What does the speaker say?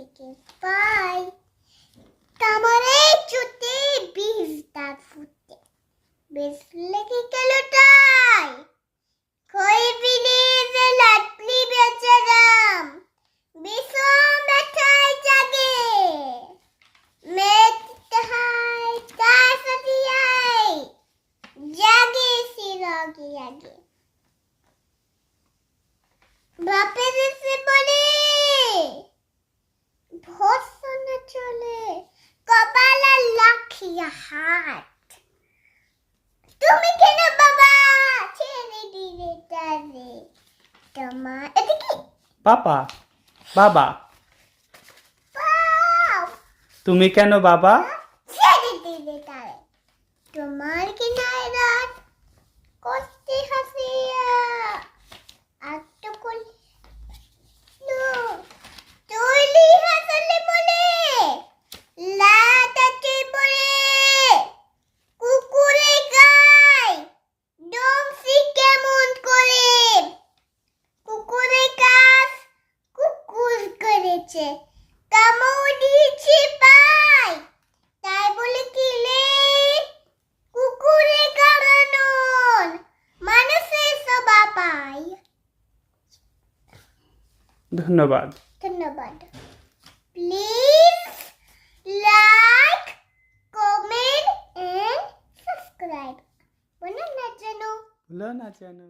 থেকে। পাই কামড়ে ছুটে বিষ দাঁত ফুটে। বেশ লেগে গেল তাই। কই বিলে যে লাটলি বেচারাম বিষম ব্যথায় জাগে। মেটাই তার সাথে জাগে সে রগে আগে। লাখিয়া হাত তুমি কেন বাবা? ছেড়ে দিলে তারে তোমার এটা কি? পাপা বাবা। তুমি কেন বাবা? ছেড়ে দিলে তারে তোমার কি নাই রাত করেছে কামড় দিয়েছে পাই তাই বলে কিলে কুকুরে কারণ মানুষের সবা পায়। ধন্যবাদ। ধন্যবাদ। Please like comment and subscribe. বলুন না যেন ভুলো না যেন